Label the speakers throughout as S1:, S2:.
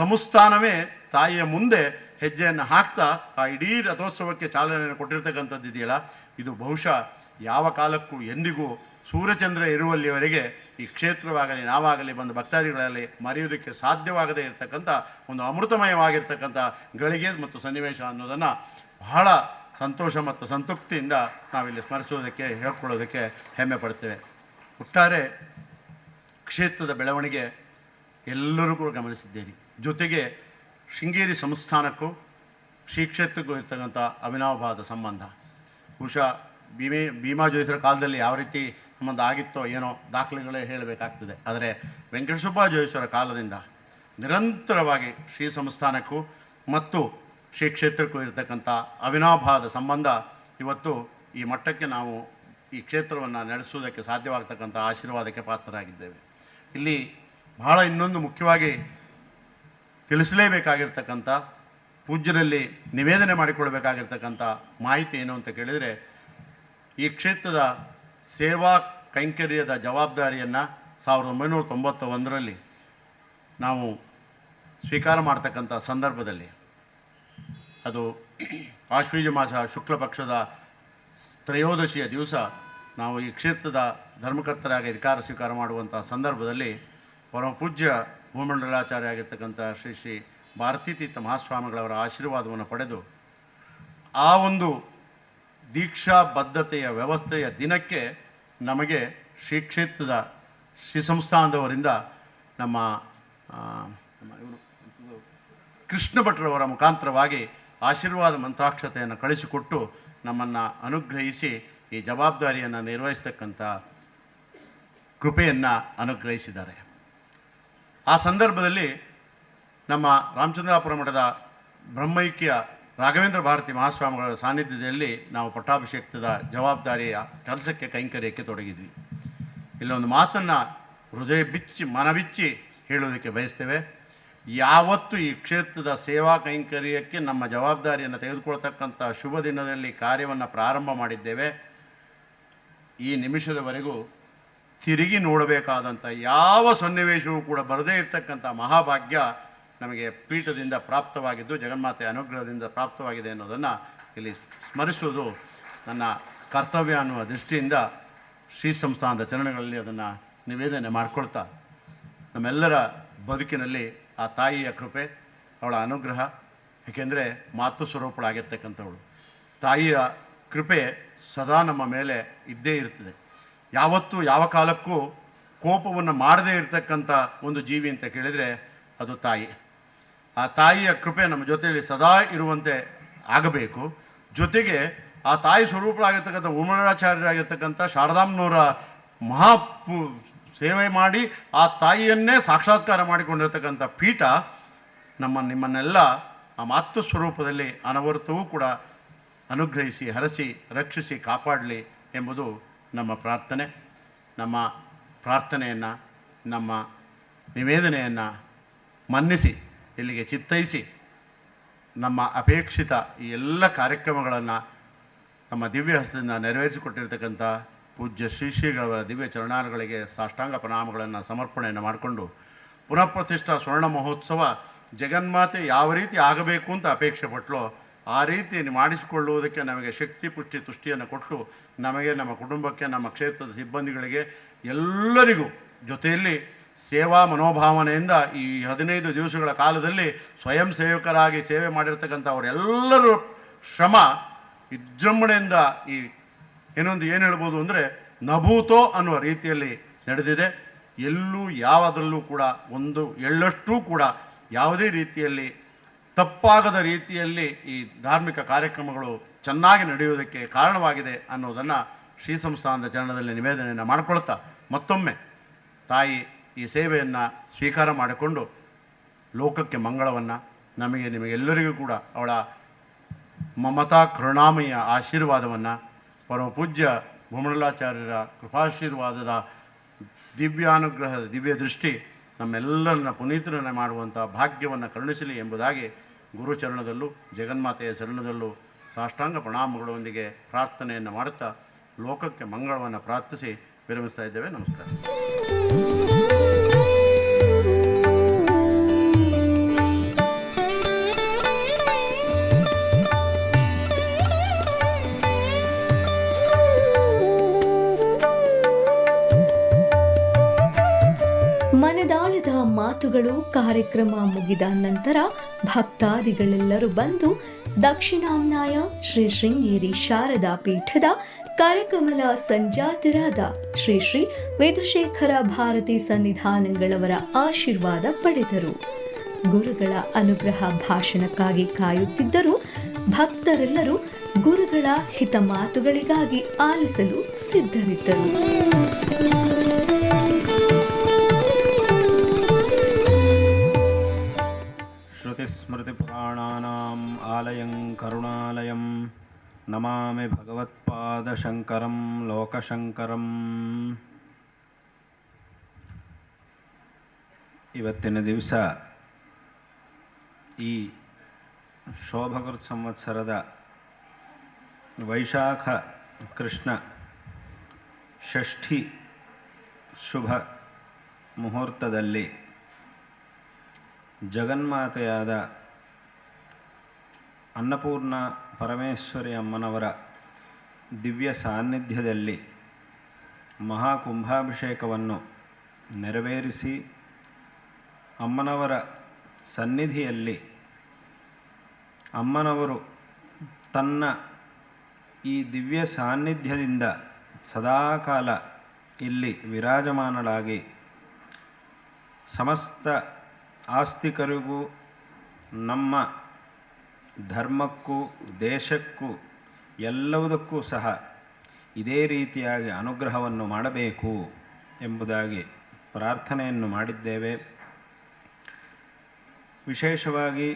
S1: ಸಂಸ್ಥಾನವೇ ತಾಯಿಯ ಮುಂದೆ ಹೆಜ್ಜೆಯನ್ನು ಹಾಕ್ತಾ ಆ ಇಡೀ ರಥೋತ್ಸವಕ್ಕೆ ಚಾಲನೆಯನ್ನು ಕೊಟ್ಟಿರ್ತಕ್ಕಂಥದ್ದು ಇದೆಯಲ್ಲ? ಇದು ಬಹುಶಃ ಯಾವ ಕಾಲಕ್ಕೂ ಎಂದಿಗೂ ಸೂರ್ಯಚಂದ್ರ ಇರುವಲ್ಲಿವರೆಗೆ ಈ ಕ್ಷೇತ್ರವಾಗಲಿ, ನಾವಾಗಲಿ, ಬಂದ ಭಕ್ತಾದಿಗಳಲ್ಲಿ ಮರೆಯುವುದಕ್ಕೆ ಸಾಧ್ಯವಾಗದೇ ಇರತಕ್ಕಂಥ ಒಂದು ಅಮೃತಮಯವಾಗಿರ್ತಕ್ಕಂಥ ಗಳಿಗೆ ಮತ್ತು ಸನ್ನಿವೇಶ ಅನ್ನೋದನ್ನು ಬಹಳ ಸಂತೋಷ ಮತ್ತು ಸಂತೃಪ್ತಿಯಿಂದ ನಾವಿಲ್ಲಿ ಸ್ಮರಿಸುವುದಕ್ಕೆ, ಹೇಳ್ಕೊಳ್ಳೋದಕ್ಕೆ ಹೆಮ್ಮೆ ಪಡ್ತೇವೆ. ಒಟ್ಟಾರೆ ಕ್ಷೇತ್ರದ ಬೆಳವಣಿಗೆ ಎಲ್ಲರಿಗೂ ಗಮನಿಸಿದ್ದೇನೆ. ಜೊತೆಗೆ ಶೃಂಗೇರಿ ಸಂಸ್ಥಾನಕ್ಕೂ ಶ್ರೀ ಕ್ಷೇತ್ರಕ್ಕೂ ಇರ್ತಕ್ಕಂಥ ಅವಿನಾಭಾವದ ಸಂಬಂಧ. ಬಹುಶಃ ಭೀಮೆ, ಭೀಮಾ ಜೋಯಿಸರ ಕಾಲದಲ್ಲಿ ಯಾವ ರೀತಿ ಸಂಬಂಧ ಆಗಿತ್ತೋ ಏನೋ ದಾಖಲೆಗಳೇ ಹೇಳಬೇಕಾಗ್ತದೆ. ಆದರೆ ವೆಂಕಟೇಶಪ್ಪ ಜೋಯಿಸರ ಕಾಲದಿಂದ ನಿರಂತರವಾಗಿ ಶ್ರೀ ಸಂಸ್ಥಾನಕ್ಕೂ ಮತ್ತು ಶ್ರೀ ಕ್ಷೇತ್ರಕ್ಕೂ ಇರತಕ್ಕಂಥ ಅವಿನಾಭಾವದ ಸಂಬಂಧ ಇವತ್ತು ಈ ಮಟ್ಟಕ್ಕೆ ನಾವು ಈ ಕ್ಷೇತ್ರವನ್ನು ನಡೆಸುವುದಕ್ಕೆ ಸಾಧ್ಯವಾಗ್ತಕ್ಕಂಥ ಆಶೀರ್ವಾದಕ್ಕೆ ಪಾತ್ರರಾಗಿದ್ದೇವೆ. ಇಲ್ಲಿ ಬಹಳ ಇನ್ನೊಂದು ಮುಖ್ಯವಾಗಿ ತಿಳಿಸಲೇಬೇಕಾಗಿರ್ತಕ್ಕಂಥ, ಪೂಜ್ಯರಲ್ಲಿ ನಿವೇದನೆ ಮಾಡಿಕೊಳ್ಬೇಕಾಗಿರ್ತಕ್ಕಂಥ ಮಾಹಿತಿ ಏನು ಅಂತ ಕೇಳಿದರೆ, ಈ ಕ್ಷೇತ್ರದ ಸೇವಾ ಕೈಂಕರ್ಯದ ಜವಾಬ್ದಾರಿಯನ್ನು ಸಾವಿರದ ಒಂಬೈನೂರ ತೊಂಬತ್ತ ಒಂದರಲ್ಲಿ ನಾವು ಸ್ವೀಕಾರ ಮಾಡ್ತಕ್ಕಂಥ ಸಂದರ್ಭದಲ್ಲಿ, ಅದು ಆಶ್ವೀಜ ಮಾಸ ಶುಕ್ಲ ಪಕ್ಷದ ತ್ರಯೋದಶಿಯ ದಿವಸ ನಾವು ಈ ಕ್ಷೇತ್ರದ ಧರ್ಮಕರ್ತರಾಗಿ ಅಧಿಕಾರ ಸ್ವೀಕಾರ ಮಾಡುವಂಥ ಸಂದರ್ಭದಲ್ಲಿ ಪರಮ ಪೂಜ್ಯ ಭೂಮಂಡಲಾಚಾರ್ಯ ಆಗಿರ್ತಕ್ಕಂಥ ಶ್ರೀ ಶ್ರೀ ಭಾರತೀತೀರ್ಥ ಮಹಾಸ್ವಾಮಿಗಳವರ ಆಶೀರ್ವಾದವನ್ನು ಪಡೆದು ಆ ಒಂದು ದೀಕ್ಷಾ ಬದ್ಧತೆಯ ವ್ಯವಸ್ಥೆಯ ದಿನಕ್ಕೆ ನಮಗೆ ಶ್ರೀ ಕ್ಷೇತ್ರದ ಶ್ರೀ ಸಂಸ್ಥಾನದವರಿಂದ ನಮ್ಮ ಇವರು ಕೃಷ್ಣ ಭಟ್ರವರ ಮುಖಾಂತರವಾಗಿ ಆಶೀರ್ವಾದ ಮಂತ್ರಾಕ್ಷತೆಯನ್ನು ಕಳಿಸಿಕೊಟ್ಟು ನಮ್ಮನ್ನು ಅನುಗ್ರಹಿಸಿ ಈ ಜವಾಬ್ದಾರಿಯನ್ನು ನಿರ್ವಹಿಸ್ತಕ್ಕಂಥ ಕೃಪೆಯನ್ನು ಅನುಗ್ರಹಿಸಿದ್ದಾರೆ. ಆ ಸಂದರ್ಭದಲ್ಲಿ ನಮ್ಮ ರಾಮಚಂದ್ರಾಪುರ ಮಠದ ಬ್ರಹ್ಮೈಕ್ಯ ರಾಘವೇಂದ್ರ ಭಾರತಿ ಮಹಾಸ್ವಾಮಿಗಳ ಸಾನ್ನಿಧ್ಯದಲ್ಲಿ ನಾವು ಪಟ್ಟಾಭಿಷೇಕದ ಜವಾಬ್ದಾರಿಯ ಕೆಲಸಕ್ಕೆ ಕೈಂಕರ್ಯಕ್ಕೆ ತೊಡಗಿದ್ವಿ. ಇಲ್ಲೊಂದು ಮಾತನ್ನು ಹೃದಯ ಬಿಚ್ಚಿ, ಮನಬಿಚ್ಚಿ ಹೇಳೋದಕ್ಕೆ ಬಯಸ್ತೇವೆ. ಯಾವತ್ತು ಈ ಕ್ಷೇತ್ರದ ಸೇವಾ ಕೈಂಕರ್ಯಕ್ಕೆ ನಮ್ಮ ಜವಾಬ್ದಾರಿಯನ್ನು ತೆಗೆದುಕೊಳ್ತಕ್ಕಂಥ ಶುಭ ದಿನದಲ್ಲಿ ಕಾರ್ಯವನ್ನು ಪ್ರಾರಂಭ ಮಾಡಿದ್ದೇವೆ. ಈ ನಿಮಿಷದವರೆಗೂ ತಿರುಗಿ ನೋಡಬೇಕಾದಂಥ ಯಾವ ಸನ್ನಿವೇಶವೂ ಕೂಡ ಬರದೇ ಇರತಕ್ಕಂಥ ಮಹಾಭಾಗ್ಯ ನಮಗೆ ಪೀಠದಿಂದ ಪ್ರಾಪ್ತವಾಗಿದ್ದು, ಜಗನ್ಮಾತೆ ಅನುಗ್ರಹದಿಂದ ಪ್ರಾಪ್ತವಾಗಿದೆ ಅನ್ನೋದನ್ನು ಇಲ್ಲಿ ಸ್ಮರಿಸುವುದು ನನ್ನ ಕರ್ತವ್ಯ ಅನ್ನುವ ದೃಷ್ಟಿಯಿಂದ ಶ್ರೀ ಸಂಸ್ಥಾನದ ಚರಣಗಳಲ್ಲಿ ಅದನ್ನು ನಿವೇದನೆ ಮಾಡಿಕೊಳ್ತಾ ನಮ್ಮೆಲ್ಲರ ಬದುಕಿನಲ್ಲಿ ಆ ತಾಯಿಯ ಕೃಪೆ, ಅವಳ ಅನುಗ್ರಹ, ಏಕೆಂದರೆ ಮಾತು ಸ್ವರೂಪಳಾಗಿರ್ತಕ್ಕಂಥವಳು. ತಾಯಿಯ ಕೃಪೆ ಸದಾ ನಮ್ಮ ಮೇಲೆ ಇದ್ದೇ ಇರ್ತದೆ. ಯಾವತ್ತೂ ಯಾವ ಕಾಲಕ್ಕೂ ಕೋಪವನ್ನು ಮಾಡದೇ ಇರತಕ್ಕಂಥ ಒಂದು ಜೀವಿ ಅಂತ ಕೇಳಿದರೆ ಅದು ತಾಯಿ. ಆ ತಾಯಿಯ ಕೃಪೆ ನಮ್ಮ ಜೊತೆಯಲ್ಲಿ ಸದಾ ಇರುವಂತೆ ಆಗಬೇಕು. ಜೊತೆಗೆ ಆ ತಾಯಿ ಸ್ವರೂಪರಾಗಿರ್ತಕ್ಕಂಥ ಉಮರಾಚಾರ್ಯರಾಗಿರ್ತಕ್ಕಂಥ ಶಾರದಾಂಬನವರ ಮಹಾ ಸೇವೆ ಮಾಡಿ ಆ ತಾಯಿಯನ್ನೇ ಸಾಕ್ಷಾತ್ಕಾರ ಮಾಡಿಕೊಂಡಿರ್ತಕ್ಕಂಥ ಪೀಠ ನಮ್ಮ ನಿಮ್ಮನ್ನೆಲ್ಲ ಆ ಮಾತೃ ಸ್ವರೂಪದಲ್ಲಿ ಅನವರ್ತವೂ ಕೂಡ ಅನುಗ್ರಹಿಸಿ, ಹರಸಿ, ರಕ್ಷಿಸಿ, ಕಾಪಾಡಲಿ ಎಂಬುದು ನಮ್ಮ ಪ್ರಾರ್ಥನೆ, ನಮ್ಮ ಪ್ರಾರ್ಥನೆಯನ್ನು, ನಮ್ಮ ನಿವೇದನೆಯನ್ನು ಮನ್ನಿಸಿ, ಇಲ್ಲಿಗೆ ಚಿತ್ತೈಸಿ, ನಮ್ಮ ಅಪೇಕ್ಷಿತ ಈ ಎಲ್ಲ ಕಾರ್ಯಕ್ರಮಗಳನ್ನು ನಮ್ಮ ದಿವ್ಯ ಹಸ್ತದಿಂದ ನೆರವೇರಿಸಿಕೊಟ್ಟಿರ್ತಕ್ಕಂಥ ಪೂಜ್ಯ ಶ್ರೀ ಶ್ರೀಗಳವರ ದಿವ್ಯ ಚರಣಾರಗಳಿಗೆ ಸಾಷ್ಟಾಂಗ ಪ್ರಣಾಮಗಳನ್ನು ಸಮರ್ಪಣೆಯನ್ನು ಮಾಡಿಕೊಂಡು ಪುನಃ ಪ್ರತಿಷ್ಠಾ ಸ್ವರ್ಣ ಮಹೋತ್ಸವ ಜಗನ್ಮಾತೆ ಯಾವ ರೀತಿ ಆಗಬೇಕು ಅಂತ ಅಪೇಕ್ಷೆ ಪಟ್ಲೋ ಆ ರೀತಿ ಮಾಡಿಸಿಕೊಳ್ಳುವುದಕ್ಕೆ ನಮಗೆ ಶಕ್ತಿ, ಪುಷ್ಟಿ, ತುಷ್ಟಿಯನ್ನು ಕೊಟ್ಟು ನಮಗೆ ನಮ್ಮ ಕುಟುಂಬಕ್ಕೆ, ನಮ್ಮ ಕ್ಷೇತ್ರದ ಸಿಬ್ಬಂದಿಗಳಿಗೆ ಎಲ್ಲರಿಗೂ ಜೊತೆಯಲ್ಲಿ ಸೇವಾ ಮನೋಭಾವನೆಯಿಂದ ಈ ಹದಿನೈದು ದಿವಸಗಳ ಕಾಲದಲ್ಲಿ ಸ್ವಯಂ ಸೇವಕರಾಗಿ ಸೇವೆ ಮಾಡಿರ್ತಕ್ಕಂಥ ಅವರೆಲ್ಲರೂ ಶ್ರಮ, ವಿಜೃಂಭಣೆಯಿಂದ ಈ ಏನೊಂದು ಏನು ಹೇಳ್ಬೋದು ಅಂದರೆ ನಭೂತೋ ಅನ್ನುವ ರೀತಿಯಲ್ಲಿ ನಡೆದಿದೆ. ಎಲ್ಲೂ ಯಾವುದರಲ್ಲೂ ಕೂಡ ಒಂದು ಎಳ್ಳಷ್ಟೂ ಕೂಡ ಯಾವುದೇ ರೀತಿಯಲ್ಲಿ ತಪ್ಪಾಗದ ರೀತಿಯಲ್ಲಿ ಈ ಧಾರ್ಮಿಕ ಕಾರ್ಯಕ್ರಮಗಳು ಚೆನ್ನಾಗಿ ನಡೆಯುವುದಕ್ಕೆ ಕಾರಣವಾಗಿದೆ ಅನ್ನೋದನ್ನು ಶ್ರೀ ಸಂಸ್ಥಾನದ ಚರಣದಲ್ಲಿ ನಿವೇದನೆಯನ್ನು ಮಾಡಿಕೊಳ್ತಾ ಮತ್ತೊಮ್ಮೆ ತಾಯಿ ಈ ಸೇವೆಯನ್ನು ಸ್ವೀಕಾರ ಮಾಡಿಕೊಂಡು ಲೋಕಕ್ಕೆ ಮಂಗಳವನ್ನು ನಮಗೆ ನಿಮಗೆಲ್ಲರಿಗೂ ಕೂಡ ಅವಳ ಮಮತಾ ಕರುಣಾಮಯ ಆಶೀರ್ವಾದವನ್ನು, ಪರಮ ಪೂಜ್ಯ ಭೂಮಂಡಲಾಚಾರ್ಯರ ಕೃಪಾಶೀರ್ವಾದದ ದಿವ್ಯಾನುಗ್ರಹದ ದಿವ್ಯ ದೃಷ್ಟಿ ನಮ್ಮೆಲ್ಲರನ್ನ ಪುನೀತರನ್ನ ಮಾಡುವಂಥ ಭಾಗ್ಯವನ್ನು ಕರುಣಿಸಲಿ ಎಂಬುದಾಗಿ ಗುರುಚರಣದಲ್ಲೂ ಜಗನ್ಮಾತೆಯ ಶರಣದಲ್ಲೂ ಸಾಷ್ಟಾಂಗ ಪ್ರಣಾಮಗಳೊಂದಿಗೆ ಪ್ರಾರ್ಥನೆಯನ್ನು ಮಾಡುತ್ತಾ ಲೋಕಕ್ಕೆ ಮಂಗಳವನ್ನು ಪ್ರಾರ್ಥಿಸಿ ವಿರಮಿಸ್ತಾ ಇದ್ದೇವೆ. ನಮಸ್ಕಾರ.
S2: ಮಾತುಗಳು ಕಾರ್ಯಕ್ರಮ ಮುಗಿದ ನಂತರ ಭಕ್ತಾದಿಗಳೆಲ್ಲರೂ ಬಂದು ದಕ್ಷಿಣಾಮ್ನಾಯ ಶ್ರೀ ಶೃಂಗೇರಿ ಶಾರದಾ ಪೀಠದ ಕಾರ್ಯಕಮಲ ಸಂಜಾತರಾದ ಶ್ರೀ ಶ್ರೀ ವೇದಶೇಖರ ಭಾರತಿ ಸನ್ನಿಧಾನಗಳವರ ಆಶೀರ್ವಾದ ಪಡೆದರು. ಗುರುಗಳ ಅನುಗ್ರಹ ಭಾಷಣಕ್ಕಾಗಿ ಕಾಯುತ್ತಿದ್ದರೂ ಭಕ್ತರೆಲ್ಲರೂ ಗುರುಗಳ ಹಿತ ಮಾತುಗಳಿಗಾಗಿ ಆಲಿಸಲು ಸಿದ್ಧರಿದ್ದರು.
S3: श्रुतिस्मृतिपुराणानाम् आलयं करुणालयं नमामि भगवत्पादशङ्करं ಲೋಕಶಂಕರಂ ಇವತ್ತಿನ ದಿವಸ ಈ ಶೋಭಕೃತ್ ಸಂವತ್ಸರದ ವೈಶಾಖ ಕೃಷ್ಣ ಷಷ್ಠಿ ಶುಭ ಮುಹೂರ್ತದಲ್ಲಿ ಜಗನ್ಮಾತೆಯಾದ ಅನ್ನಪೂರ್ಣ ಪರಮೇಶ್ವರಿ ಅಮ್ಮನವರ ದಿವ್ಯ ಸಾನ್ನಿಧ್ಯದಲ್ಲಿ ಮಹಾಕುಂಭಾಭಿಷೇಕವನ್ನು ನೆರವೇರಿಸಿ ಅಮ್ಮನವರ ಸನ್ನಿಧಿಯಲ್ಲಿ ಅಮ್ಮನವರು ತನ್ನ ಈ ದಿವ್ಯ ಸಾನ್ನಿಧ್ಯದಿಂದ ಸದಾಕಾಲ ಇಲ್ಲಿ ವಿರಾಜಮಾನಳಾಗಿ ಸಮಸ್ತ ಆಸ್ತಿಕರಿಗೂ, ನಮ್ಮ ಧರ್ಮಕ್ಕೂ, ದೇಶಕ್ಕೂ, ಎಲ್ಲವುದಕ್ಕೂ ಸಹ ಇದೇ ರೀತಿಯಾಗಿ ಅನುಗ್ರಹವನ್ನು ಮಾಡಬೇಕು ಎಂಬುದಾಗಿ ಪ್ರಾರ್ಥನೆಯನ್ನು ಮಾಡಿದ್ದೇವೆ. ವಿಶೇಷವಾಗಿ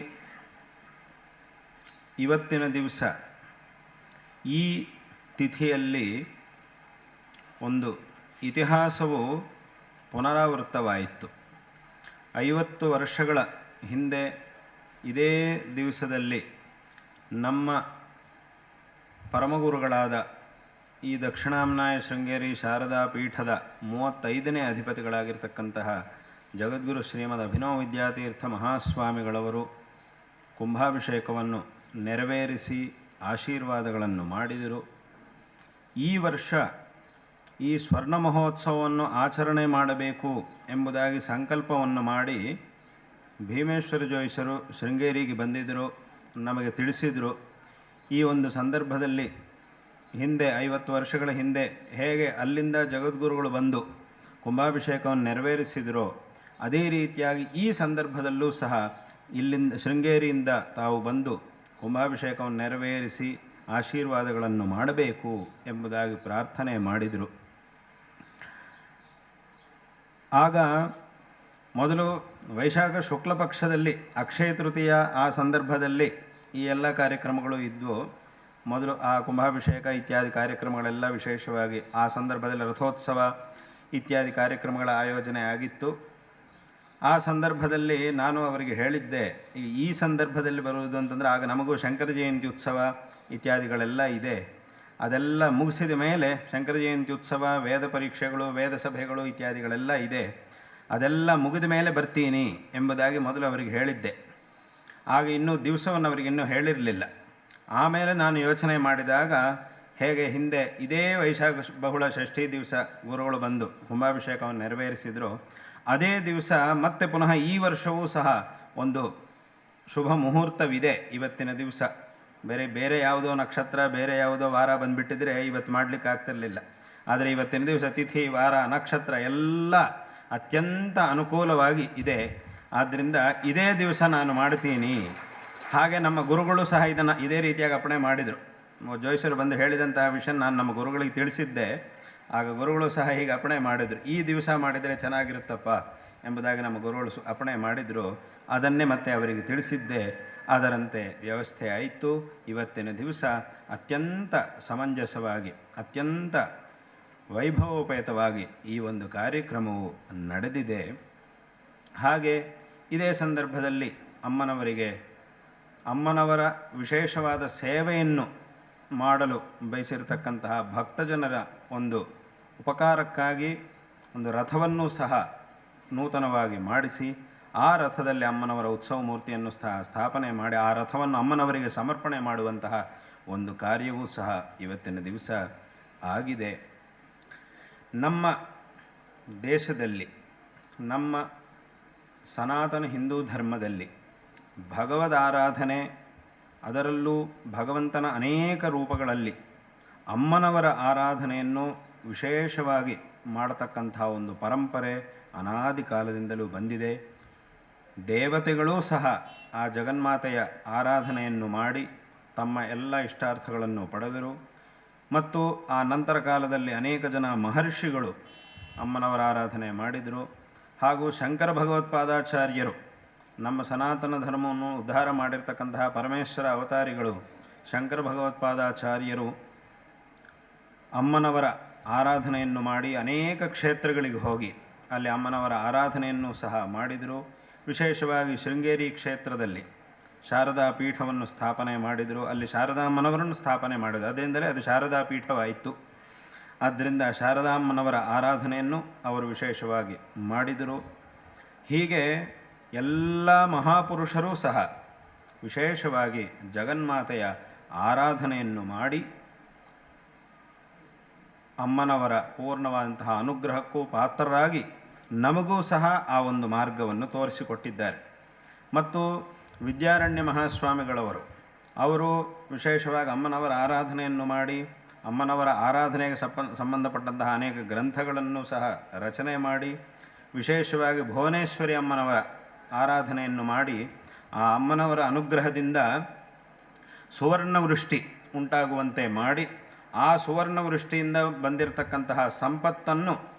S3: ಇವತ್ತಿನ ದಿವಸ ಈ ತಿಥಿಯಲ್ಲಿ ಒಂದು ಇತಿಹಾಸವು ಪುನರಾವೃತ್ತವಾಯಿತು. ಐವತ್ತು ವರ್ಷಗಳ ಹಿಂದೆ ಇದೇ ದಿವಸದಲ್ಲಿ ನಮ್ಮ ಪರಮಗುರುಗಳಾದ ಈ ದಕ್ಷಿಣಾಮ್ನಾಯ ಶೃಂಗೇರಿ ಶಾರದಾ ಪೀಠದ ಮೂವತ್ತೈದನೇ ಅಧಿಪತಿಗಳಾಗಿರ್ತಕ್ಕಂತಹ ಜಗದ್ಗುರು ಶ್ರೀಮದ್ ಅಭಿನವ ವಿದ್ಯಾತೀರ್ಥ ಮಹಾಸ್ವಾಮಿಗಳವರು ಕುಂಭಾಭಿಷೇಕವನ್ನು ನೆರವೇರಿಸಿ ಆಶೀರ್ವಾದಗಳನ್ನು ಮಾಡಿದರು. ಈ ವರ್ಷ ಈ ಸ್ವರ್ಣ ಮಹೋತ್ಸವವನ್ನು ಆಚರಣೆ ಮಾಡಬೇಕು ಎಂಬುದಾಗಿ ಸಂಕಲ್ಪವನ್ನು ಮಾಡಿ ಭೀಮೇಶ್ವರ ಜೋಯಿಸರು ಶೃಂಗೇರಿಗೆ ಬಂದಿದ್ದರು, ನಮಗೆ ತಿಳಿಸಿದರು. ಈ ಒಂದು ಸಂದರ್ಭದಲ್ಲಿ ಹಿಂದೆ ಐವತ್ತು ವರ್ಷಗಳ ಹಿಂದೆ ಹೇಗೆ ಅಲ್ಲಿಂದ ಜಗದ್ಗುರುಗಳು ಬಂದು ಕುಂಭಾಭಿಷೇಕವನ್ನು ನೆರವೇರಿಸಿದರೋ, ಅದೇ ರೀತಿಯಾಗಿ ಈ ಸಂದರ್ಭದಲ್ಲೂ ಸಹ ಇಲ್ಲಿಂದ ಶೃಂಗೇರಿಯಿಂದ ತಾವು ಬಂದು ಕುಂಭಾಭಿಷೇಕವನ್ನು ನೆರವೇರಿಸಿ ಆಶೀರ್ವಾದಗಳನ್ನು ಮಾಡಬೇಕು ಎಂಬುದಾಗಿ ಪ್ರಾರ್ಥನೆ ಮಾಡಿದರು. ಆಗ ಮೊದಲು ವೈಶಾಖ ಶುಕ್ಲ ಪಕ್ಷದಲ್ಲಿ ಅಕ್ಷಯ ತೃತೀಯ ಆ ಸಂದರ್ಭದಲ್ಲಿ ಈ ಎಲ್ಲ ಕಾರ್ಯಕ್ರಮಗಳು ಇದ್ವು ಮೊದಲು ಆ ಕುಂಭಾಭಿಷೇಕ ಇತ್ಯಾದಿ ಕಾರ್ಯಕ್ರಮಗಳೆಲ್ಲ ವಿಶೇಷವಾಗಿ ಆ ಸಂದರ್ಭದಲ್ಲಿ ರಥೋತ್ಸವ ಇತ್ಯಾದಿ ಕಾರ್ಯಕ್ರಮಗಳ ಆಯೋಜನೆ ಆಗಿತ್ತು. ಆ ಸಂದರ್ಭದಲ್ಲಿ ನಾನು ಅವರಿಗೆ ಹೇಳಿದ್ದೆ, ಈ- ಈ ಸಂದರ್ಭದಲ್ಲಿ ಬರುವುದು ಅಂತಂದರೆ, ಆಗ ನಮಗೂ ಶಂಕರ ಜಯಂತಿ ಉತ್ಸವ ಇತ್ಯಾದಿಗಳೆಲ್ಲ ಇದೆ. ಅದೆಲ್ಲ ಮುಗಿಸಿದ ಮೇಲೆ ಶಂಕರ ಜಯಂತಿ ಉತ್ಸವ, ವೇದ ಪರೀಕ್ಷೆಗಳು, ವೇದ ಸಭೆಗಳು ಇತ್ಯಾದಿಗಳೆಲ್ಲ ಇದೆ. ಅದೆಲ್ಲ ಮುಗಿದ ಮೇಲೆ ಬರ್ತೀನಿ ಎಂಬುದಾಗಿ ಮೊದಲು ಅವರಿಗೆ ಹೇಳಿದ್ದೆ. ಆಗ ಇನ್ನೂ ದಿವಸವನ್ನು ಅವರಿಗೆ ಇನ್ನೂ ಹೇಳಿರಲಿಲ್ಲ. ಆಮೇಲೆ ನಾನು ಯೋಚನೆ ಮಾಡಿದಾಗ ಹೇಗೆ ಹಿಂದೆ ಇದೇ ವೈಶಾಖ ಬಹುಳ ಷಷ್ಠಿ ದಿವಸ ಗುರುಗಳು ಬಂದು ಕುಂಭಾಭಿಷೇಕವನ್ನು ನೆರವೇರಿಸಿದರು. ಅದೇ ದಿವಸ ಮತ್ತೆ ಪುನಃ ಈ ವರ್ಷವೂ ಸಹ ಒಂದು ಶುಭ ಮುಹೂರ್ತವಿದೆ ಇವತ್ತಿನ ದಿವಸ. ಬೇರೆ ಬೇರೆ ಯಾವುದೋ ನಕ್ಷತ್ರ, ಬೇರೆ ಯಾವುದೋ ವಾರ ಬಂದುಬಿಟ್ಟಿದ್ರೆ ಇವತ್ತು ಮಾಡಲಿಕ್ಕೆ ಆಗ್ತಿರಲಿಲ್ಲ. ಆದರೆ ಇವತ್ತಿನ ದಿವಸ ತಿಥಿ, ವಾರ, ನಕ್ಷತ್ರ ಎಲ್ಲ ಅತ್ಯಂತ ಅನುಕೂಲವಾಗಿ ಇದೆ. ಆದ್ದರಿಂದ ಇದೇ ದಿವಸ ನಾನು ಮಾಡ್ತೀನಿ. ಹಾಗೆ ನಮ್ಮ ಗುರುಗಳು ಸಹ ಇದನ್ನು ಇದೇ ರೀತಿಯಾಗಿ ಅಪ್ಪಣೆ ಮಾಡಿದರು. ಜೋಯಿಸರು ಬಂದು ಹೇಳಿದಂತಹ ವಿಷಯ ನಾನು ನಮ್ಮ ಗುರುಗಳಿಗೆ ತಿಳಿಸಿದ್ದೆ. ಆಗ ಗುರುಗಳು ಸಹ ಹೀಗೆ ಅಪ್ಪಣೆ ಮಾಡಿದರು. ಈ ದಿವಸ ಮಾಡಿದರೆ ಚೆನ್ನಾಗಿರುತ್ತಪ್ಪ ಎಂಬುದಾಗಿ ನಮ್ಮ ಗುರುಗಳು ಅಪ್ಪಣೆ ಮಾಡಿದರು. ಅದನ್ನೇ ಮತ್ತೆ ಅವರಿಗೆ ತಿಳಿಸಿದ್ದೆ. ಅದರಂತೆ ವ್ಯವಸ್ಥೆ ಆಯಿತು. ಇವತ್ತಿನ ದಿವಸ ಅತ್ಯಂತ ಸಮಂಜಸವಾಗಿ, ಅತ್ಯಂತ ವೈಭವೋಪೇತವಾಗಿ ಈ ಒಂದು ಕಾರ್ಯಕ್ರಮವು ನಡೆದಿದೆ. ಹಾಗೆ ಇದೇ ಸಂದರ್ಭದಲ್ಲಿ ಅಮ್ಮನವರಿಗೆ ಅಮ್ಮನವರ ವಿಶೇಷವಾದ ಸೇವೆಯನ್ನು ಮಾಡಲು ಬಯಸಿರತಕ್ಕಂತಹ ಭಕ್ತಜನರ ಒಂದು ಉಪಕಾರಕ್ಕಾಗಿ ಒಂದು ರಥವನ್ನು ಸಹ ನೂತನವಾಗಿ ಮಾಡಿಸಿ ಆ ರಥದಲ್ಲಿ ಅಮ್ಮನವರ ಉತ್ಸವ ಮೂರ್ತಿಯನ್ನು ಸ್ಥಾ, ಸ್ಥಾಪನೆ ಮಾಡಿ ಆ ರಥವನ್ನು ಅಮ್ಮನವರಿಗೆ ಸಮರ್ಪಣೆ ಮಾಡುವಂತಹ ಒಂದು ಕಾರ್ಯವೂ ಸಹ ಇವತ್ತಿನ ದಿವಸ ಆಗಿದೆ. ನಮ್ಮ ದೇಶದಲ್ಲಿ, ನಮ್ಮ ಸನಾತನ ಹಿಂದೂ ಧರ್ಮದಲ್ಲಿ ಭಗವದ್ ಆರಾಧನೆ, ಅದರಲ್ಲೂ ಭಗವಂತನ ಅನೇಕ ರೂಪಗಳಲ್ಲಿ ಅಮ್ಮನವರ ಆರಾಧನೆಯನ್ನು ವಿಶೇಷವಾಗಿ ಮಾಡತಕ್ಕಂಥ ಒಂದು ಪರಂಪರೆ ಅನಾದಿ ಕಾಲದಿಂದಲೂ ಬಂದಿದೆ. ದೇವತೆಗಳೂ ಸಹ ಆ ಜಗನ್ಮಾತೆಯ ಆರಾಧನೆಯನ್ನು ಮಾಡಿ ತಮ್ಮ ಎಲ್ಲ ಇಷ್ಟಾರ್ಥಗಳನ್ನು ಪಡೆದರು. ಮತ್ತು ಆ ನಂತರ ಕಾಲದಲ್ಲಿ ಅನೇಕ ಜನ ಮಹರ್ಷಿಗಳು ಅಮ್ಮನವರ ಆರಾಧನೆ ಮಾಡಿದರು. ಹಾಗೂ ಶಂಕರ ಭಗವತ್ಪಾದಾಚಾರ್ಯರು ನಮ್ಮ ಸನಾತನ ಧರ್ಮವನ್ನು ಉದ್ಧಾರ ಮಾಡಿರ್ತಕ್ಕಂತಹ ಪರಮೇಶ್ವರ ಅವತಾರಿಗಳು ಶಂಕರ ಭಗವತ್ಪಾದಾಚಾರ್ಯರು ಅಮ್ಮನವರ ಆರಾಧನೆಯನ್ನು ಮಾಡಿ ಅನೇಕ ಕ್ಷೇತ್ರಗಳಿಗೆ ಹೋಗಿ ಅಲ್ಲಿ ಅಮ್ಮನವರ ಆರಾಧನೆಯನ್ನು ಸಹ ಮಾಡಿದರು. ವಿಶೇಷವಾಗಿ ಶೃಂಗೇರಿ ಕ್ಷೇತ್ರದಲ್ಲಿ ಶಾರದಾ ಪೀಠವನ್ನು ಸ್ಥಾಪನೆ ಮಾಡಿದರು. ಅಲ್ಲಿ ಶಾರದಾಮ್ಮನವರನ್ನು ಸ್ಥಾಪನೆ ಮಾಡಿದರು. ಅದರಿಂದಲೇ ಅದು ಶಾರದಾ ಪೀಠವಾಯಿತು. ಆದ್ದರಿಂದ ಶಾರದಾಮ್ಮನವರ ಆರಾಧನೆಯನ್ನು ಅವರು ವಿಶೇಷವಾಗಿ ಮಾಡಿದರು. ಹೀಗೆ ಎಲ್ಲ ಮಹಾಪುರುಷರೂ ಸಹ ವಿಶೇಷವಾಗಿ ಜಗನ್ಮಾತೆಯ ಆರಾಧನೆಯನ್ನು ಮಾಡಿ ಅಮ್ಮನವರ ಪೂರ್ಣವಾದಂತಹ ಅನುಗ್ರಹಕ್ಕೂ ಪಾತ್ರರಾಗಿ ನಮಗೂ ಸಹ ಆ ಒಂದು ಮಾರ್ಗವನ್ನು ತೋರಿಸಿಕೊಟ್ಟಿದ್ದಾರೆ. ಮತ್ತು ವಿದ್ಯಾರಣ್ಯ ಮಹಾಸ್ವಾಮಿಗಳವರು, ಅವರು ವಿಶೇಷವಾಗಿ ಅಮ್ಮನವರ ಆರಾಧನೆಯನ್ನು ಮಾಡಿ, ಅಮ್ಮನವರ ಆರಾಧನೆಗೆ ಸಪ, ಸಂಬಂಧಪಟ್ಟಂತಹ ಅನೇಕ ಗ್ರಂಥಗಳನ್ನು ಸಹ ರಚನೆ ಮಾಡಿ, ವಿಶೇಷವಾಗಿ ಭುವನೇಶ್ವರಿ ಅಮ್ಮನವರ ಆರಾಧನೆಯನ್ನು ಮಾಡಿ, ಆ ಅಮ್ಮನವರ ಅನುಗ್ರಹದಿಂದ ಸುವರ್ಣವೃಷ್ಟಿ ಉಂಟಾಗುವಂತೆ ಮಾಡಿ, ಆ ಸುವರ್ಣವೃಷ್ಟಿಯಿಂದ ಬಂದಿರತಕ್ಕಂತಹ ಸಂಪತ್ತನ್ನು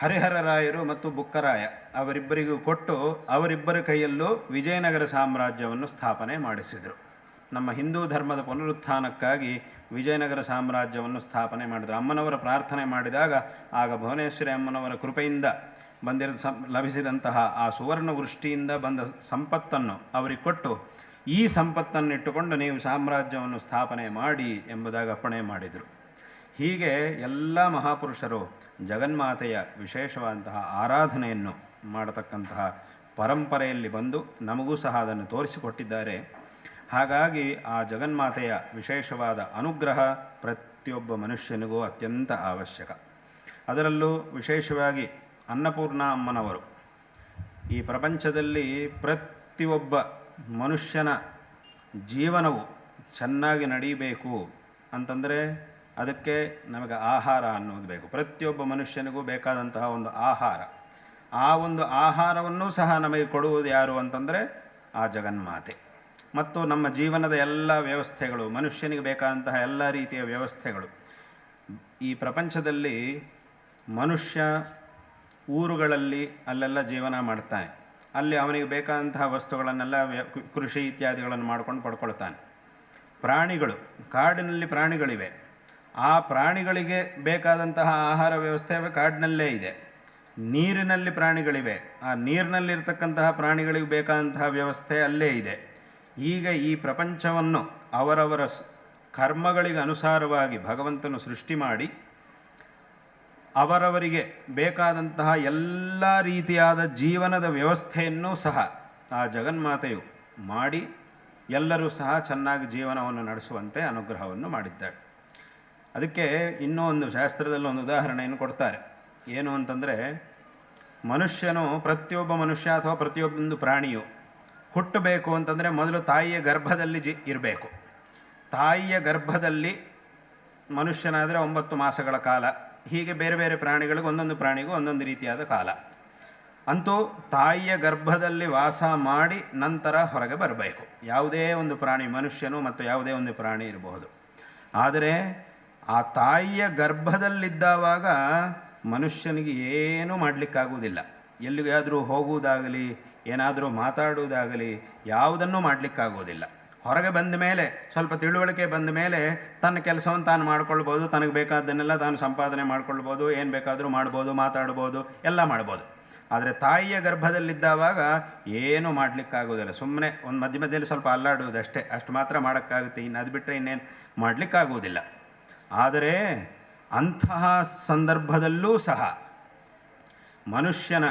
S3: ಹರಿಹರರಾಯರು ಮತ್ತು ಬುಕ್ಕರಾಯ ಅವರಿಬ್ಬರಿಗೂ ಕೊಟ್ಟು ಅವರಿಬ್ಬರ ಕೈಯಲ್ಲೂ ವಿಜಯನಗರ ಸಾಮ್ರಾಜ್ಯವನ್ನು ಸ್ಥಾಪನೆ ಮಾಡಿಸಿದರು. ನಮ್ಮ ಹಿಂದೂ ಧರ್ಮದ ಪುನರುತ್ಥಾನಕ್ಕಾಗಿ ವಿಜಯನಗರ ಸಾಮ್ರಾಜ್ಯವನ್ನು ಸ್ಥಾಪನೆ ಮಾಡಿದರು. ಅಮ್ಮನವರ ಪ್ರಾರ್ಥನೆ ಮಾಡಿದಾಗ ಆಗ ಭುವನೇಶ್ವರಿ ಅಮ್ಮನವರ ಕೃಪೆಯಿಂದ ಬಂದಿರ ಸಂ ಲಭಿಸಿದಂತಹ ಆ ಸುವರ್ಣ ವೃಷ್ಟಿಯಿಂದ ಬಂದ ಸಂಪತ್ತನ್ನು ಅವರಿಗೆ ಕೊಟ್ಟು ಈ ಸಂಪತ್ತನ್ನು ಇಟ್ಟುಕೊಂಡು ನೀವು ಸಾಮ್ರಾಜ್ಯವನ್ನು ಸ್ಥಾಪನೆ ಮಾಡಿ ಎಂಬುದಾಗಿ ಅಪ್ಪಣೆ ಮಾಡಿದರು. ಹೀಗೆ ಎಲ್ಲ ಮಹಾಪುರುಷರು ಜಗನ್ಮಾತೆಯ ವಿಶೇಷವಾದಂತಹ ಆರಾಧನೆಯನ್ನು ಮಾಡತಕ್ಕಂತಹ ಪರಂಪರೆಯಲ್ಲಿ ಬಂದು ನಮಗೂ ಸಹ ಅದನ್ನು ತೋರಿಸಿಕೊಟ್ಟಿದ್ದಾರೆ. ಹಾಗಾಗಿ ಆ ಜಗನ್ಮಾತೆಯ ವಿಶೇಷವಾದ ಅನುಗ್ರಹ ಪ್ರತಿಯೊಬ್ಬ ಮನುಷ್ಯನಿಗೂ ಅತ್ಯಂತ ಅವಶ್ಯಕ. ಅದರಲ್ಲೂ ವಿಶೇಷವಾಗಿ ಅನ್ನಪೂರ್ಣ ಅಮ್ಮನವರು. ಈ ಪ್ರಪಂಚದಲ್ಲಿ ಪ್ರತಿಯೊಬ್ಬ ಮನುಷ್ಯನ ಜೀವನವು ಚೆನ್ನಾಗಿ ನಡೀಬೇಕು ಅಂತಂದರೆ ಅದಕ್ಕೆ ನಮಗೆ ಆಹಾರ ಅನ್ನೋದು ಬೇಕು. ಪ್ರತಿಯೊಬ್ಬ ಮನುಷ್ಯನಿಗೂ ಬೇಕಾದಂತಹ ಒಂದು ಆಹಾರ. ಆ ಒಂದು ಆಹಾರವನ್ನು ಸಹ ನಮಗೆ ಕೊಡುವುದು ಯಾರು ಅಂತಂದರೆ ಆ ಜಗನ್ಮಾತೆ. ಮತ್ತು ನಮ್ಮ ಜೀವನದ ಎಲ್ಲ ವ್ಯವಸ್ಥೆಗಳು, ಮನುಷ್ಯನಿಗೆ ಬೇಕಾದಂತಹ ಎಲ್ಲ ರೀತಿಯ ವ್ಯವಸ್ಥೆಗಳು. ಈ ಪ್ರಪಂಚದಲ್ಲಿ ಮನುಷ್ಯ ಊರುಗಳಲ್ಲಿ ಅಲ್ಲೆಲ್ಲ ಜೀವನ ಮಾಡ್ತಾನೆ. ಅಲ್ಲಿ ಅವನಿಗೆ ಬೇಕಾದಂತಹ ವಸ್ತುಗಳನ್ನೆಲ್ಲ ಕೃಷಿ ಇತ್ಯಾದಿಗಳನ್ನು ಮಾಡ್ಕೊಂಡು ಪಡ್ಕೊಳ್ತಾನೆ. ಪ್ರಾಣಿಗಳು, ಕಾಡಿನಲ್ಲಿ ಪ್ರಾಣಿಗಳಿವೆ. ಆ ಪ್ರಾಣಿಗಳಿಗೆ ಬೇಕಾದಂತಹ ಆಹಾರ ವ್ಯವಸ್ಥೆ ಕಾಡಿನಲ್ಲೇ ಇದೆ. ನೀರಿನಲ್ಲಿ ಪ್ರಾಣಿಗಳಿವೆ. ಆ ನೀರಿನಲ್ಲಿರ್ತಕ್ಕಂತಹ ಪ್ರಾಣಿಗಳಿಗೆ ಬೇಕಾದಂತಹ ವ್ಯವಸ್ಥೆ ಅಲ್ಲೇ ಇದೆ. ಈಗ ಈ ಪ್ರಪಂಚವನ್ನು ಅವರವರ ಕರ್ಮಗಳಿಗೆ ಅನುಸಾರವಾಗಿ ಭಗವಂತನು ಸೃಷ್ಟಿ ಮಾಡಿ, ಅವರವರಿಗೆ ಬೇಕಾದಂತಹ ಎಲ್ಲ ರೀತಿಯಾದ ಜೀವನದ ವ್ಯವಸ್ಥೆಯನ್ನು ಸಹ ಆ ಜಗನ್ಮಾತೆಯು ಮಾಡಿ, ಎಲ್ಲರೂ ಸಹ ಚೆನ್ನಾಗಿ ಜೀವನವನ್ನು ನಡೆಸುವಂತೆ ಅನುಗ್ರಹವನ್ನು ಮಾಡಿದ್ದಾಳೆ. ಅದಕ್ಕೆ ಇನ್ನೂ ಒಂದು ಶಾಸ್ತ್ರದಲ್ಲಿ ಒಂದು ಉದಾಹರಣೆಯನ್ನು ಕೊಡ್ತಾರೆ. ಏನು ಅಂತಂದರೆ, ಮನುಷ್ಯನು ಪ್ರತಿಯೊಬ್ಬ ಮನುಷ್ಯ ಅಥವಾ ಪ್ರತಿಯೊಬ್ಬೊಂದು ಪ್ರಾಣಿಯು ಹುಟ್ಟಬೇಕು ಅಂತಂದರೆ ಮೊದಲು ತಾಯಿಯ ಗರ್ಭದಲ್ಲಿ ಜಿ ಇರಬೇಕು. ತಾಯಿಯ ಗರ್ಭದಲ್ಲಿ ಮನುಷ್ಯನಾದರೆ ಒಂಬತ್ತು ಮಾಸಗಳ ಕಾಲ. ಹೀಗೆ ಬೇರೆ ಬೇರೆ ಪ್ರಾಣಿಗಳಿಗೂ ಒಂದೊಂದು ಪ್ರಾಣಿಗೂ ಒಂದೊಂದು ರೀತಿಯಾದ ಕಾಲ. ಅಂತೂ ತಾಯಿಯ ಗರ್ಭದಲ್ಲಿ ವಾಸ ಮಾಡಿ ನಂತರ ಹೊರಗೆ ಬರಬೇಕು. ಯಾವುದೇ ಒಂದು ಪ್ರಾಣಿ ಮನುಷ್ಯನು ಮತ್ತು ಯಾವುದೇ ಒಂದು ಪ್ರಾಣಿ ಇರಬಹುದು. ಆದರೆ ಆ ತಾಯಿಯ ಗರ್ಭದಲ್ಲಿದ್ದಾವಾಗ ಮನುಷ್ಯನಿಗೆ ಏನೂ ಮಾಡಲಿಕ್ಕಾಗುವುದಿಲ್ಲ. ಎಲ್ಲಿಗಾದರೂ ಹೋಗುವುದಾಗಲಿ, ಏನಾದರೂ ಮಾತಾಡುವುದಾಗಲಿ ಯಾವುದನ್ನೂ ಮಾಡಲಿಕ್ಕಾಗುವುದಿಲ್ಲ. ಹೊರಗೆ ಬಂದ ಮೇಲೆ, ಸ್ವಲ್ಪ ತಿಳುವಳಿಕೆ ಬಂದ ಮೇಲೆ ತನ್ನ ಕೆಲಸವನ್ನು ತಾನು ಮಾಡ್ಕೊಳ್ಬೋದು, ತನಗೆ ಬೇಕಾದ್ದನ್ನೆಲ್ಲ ತಾನು ಸಂಪಾದನೆ ಮಾಡ್ಕೊಳ್ಬೋದು, ಏನು ಬೇಕಾದರೂ ಮಾಡ್ಬೋದು, ಮಾತಾಡ್ಬೋದು, ಎಲ್ಲ ಮಾಡ್ಬೋದು. ಆದರೆ ತಾಯಿಯ ಗರ್ಭದಲ್ಲಿದ್ದಾವಾಗ ಏನೂ ಮಾಡಲಿಕ್ಕಾಗೋದಿಲ್ಲ ಸುಮ್ಮನೆ ಒಂದು ಮಧ್ಯ ಮಧ್ಯದಲ್ಲಿ ಸ್ವಲ್ಪ ಅಲ್ಲಾಡುವುದಷ್ಟೇ. ಅಷ್ಟು ಮಾತ್ರ ಮಾಡೋಕ್ಕಾಗುತ್ತೆ. ಇನ್ನು ಅದು ಬಿಟ್ಟರೆ ಇನ್ನೇನು ಮಾಡಲಿಕ್ಕಾಗುವುದಿಲ್ಲ. ಆದರೆ ಅಂತಹ ಸಂದರ್ಭದಲ್ಲೂ ಸಹ ಮನುಷ್ಯನ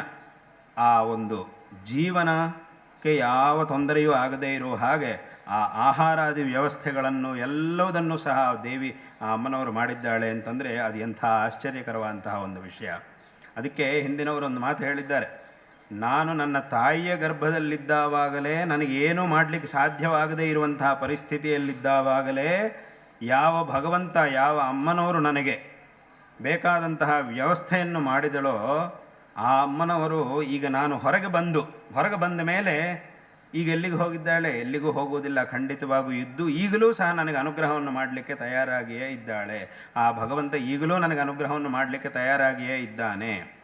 S3: ಆ ಒಂದು ಜೀವನಕ್ಕೆ ಯಾವ ತೊಂದರೆಯೂ ಆಗದೇ ಇರೋ ಹಾಗೆ ಆ ಆಹಾರಾದಿ ವ್ಯವಸ್ಥೆಗಳನ್ನು ಎಲ್ಲವುದನ್ನು ಸಹ ದೇವಿ ಆ ಅಮ್ಮನವರು ಮಾಡಿದ್ದಾಳೆ ಅಂತಂದರೆ ಅದು ಎಂಥ ಆಶ್ಚರ್ಯಕರವಾದಂತಹ ಒಂದು ವಿಷಯ. ಅದಕ್ಕೆ ಹಿಂದಿನವರು ಒಂದು ಮಾತು ಹೇಳಿದ್ದಾರೆ. ನಾನು ನನ್ನ ತಾಯಿಯ ಗರ್ಭದಲ್ಲಿದ್ದಾವಾಗಲೇ ನನಗೇನೂ ಮಾಡಲಿಕ್ಕೆ ಸಾಧ್ಯವಾಗದೇ ಇರುವಂತಹ ಪರಿಸ್ಥಿತಿಯಲ್ಲಿದ್ದಾವಾಗಲೇ ಯಾವ ಭಗವಂತ ಯಾವ ಅಮ್ಮನವರು ನನಗೆ ಬೇಕಾದಂತಹ ವ್ಯವಸ್ಥೆಯನ್ನು ಮಾಡಿದಳೋ ಆ ಅಮ್ಮನವರು ಈಗ ನಾನು ಹೊರಗೆ ಬಂದು, ಹೊರಗೆ ಬಂದ ಮೇಲೆ ಈಗ ಎಲ್ಲಿಗೆ ಹೋಗಿದ್ದಾಳೆ? ಎಲ್ಲಿಗೂ ಹೋಗುವುದಿಲ್ಲ. ಖಂಡಿತವಾಗೂ ಇದ್ದು ಈಗಲೂ ಸಹ ನನಗೆ ಅನುಗ್ರಹವನ್ನು ಮಾಡಲಿಕ್ಕೆ ತಯಾರಾಗಿಯೇ ಇದ್ದಾಳೆ. ಆ ಭಗವಂತ ಈಗಲೂ ನನಗೆ ಅನುಗ್ರಹವನ್ನು ಮಾಡಲಿಕ್ಕೆ ತಯಾರಾಗಿಯೇ ಇದ್ದಾನೆ.